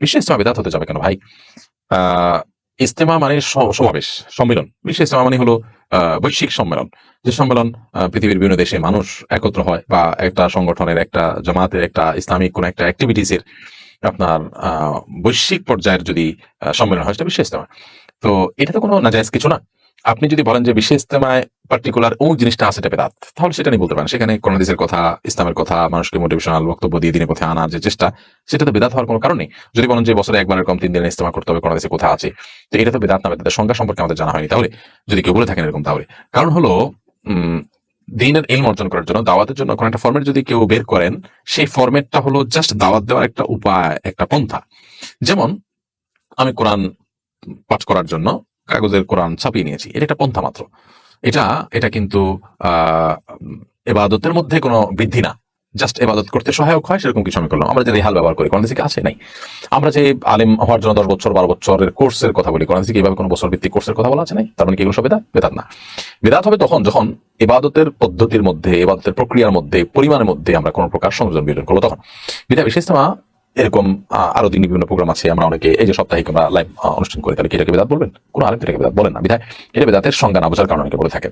বিশ্ব ইস্তেমা বেদাত হতে যাবে কেন ভাই? ইস্তেমা মানে সমাবেশ, সম্মেলন। বিশ্ব ইস্তেমা মানে হলো বৈশ্বিক সম্মেলন। যে সম্মেলন পৃথিবীর বিভিন্ন দেশে মানুষ একত্র হয় বা একটা সংগঠনের একটা জামাতের একটা ইসলামিক কোন একটা অ্যাক্টিভিটিস এর আপনার বৈশ্বিক পর্যায়ের যদি সম্মেলন হয় সেটা বিশ্ব ইস্তেমা। তো এটা তো কোনো নাজায়জ কিছু না। আপনি যদি বলেন যে বিশ্ব ইস্তেমায় পার্টিকুলার ও জিনিসটা আছে এটা বেদাত তাহলে সেটা নিয়ে বলতে পারেন। সেখানে করোনাদিসের কথা, ইসলামের কথা, মানুষকে মোটিভেশনাল বক্তব্য দিয়ে দিনের পথে আনার যে চেষ্টা সেটা তো বেদাত হওয়ার কোনো কারণ নেই। যদি বলেন যে বছরে একবার এরকম তিন দিনের ইস্তেমা করতে হবে করোনাদিসের কোথা আছে, তো এটা তো বেদাত না, বেদাতের সংজ্ঞা সম্পর্কে আমাদের জানা হয়নি। তাহলে যদি কেউ বলে থাকেন এরকম তাহলে। কারণ হলো দিনের ইলম অর্জন করার জন্য, দাওয়াতের জন্য কোনো একটা ফর্মেট যদি কেউ বের করেন, সেই ফরম্যাটটা হলো জাস্ট দাওয়াত দেওয়ার একটা উপায়, একটা পন্থা। যেমন, আমি কোরআন পাঠ করার জন্য কাগজের কোরআন ছাপিয়ে নিয়েছি, এটা একটা পন্থা মাত্র। এটা এটা কিন্তু এবাদতের মধ্যে কোনো বৃদ্ধি না। জাস্ট এবাদত করতে সহায়ক হয়, সেরকম কিছু আমি করলাম। আমরা যে রেহাল ব্যবহার করি, কোরআন থেকে আছে? নাই। আমরা যে আলেম হওয়ার জন্য দশ বছর, বারো বছরের কোর্সের কথা বলি, কোরআন এইভাবে কোনো বছর ভিত্তিক কোর্সের কথা বলা আছে নাই? তার মানে কি এগুলো সব বেদাত? বেদাত না। বেদাত হবে তখন যখন এবাদতের পদ্ধতির মধ্যে, এবাদতের প্রক্রিয়ার মধ্যে, পরিমাণের মধ্যে আমরা কোনো প্রকার সংযোজন বিয়োজন করব তখন। বিদায় বিশেষ এরকম আরও দিন বিভিন্ন প্রোগ্রাম আছে, আমরা অনেকে এই যে সাপ্তাহিক আমরা লাইভ অনুষ্ঠান করি, তাহলে কি এটাকে বেদাত বলবেন? কোনো আলেম এটাকে বেদাত বলেন না, বিধায় এটা বেদাতের সংজ্ঞা না বোঝার কারণে অনেকে বলে থাকে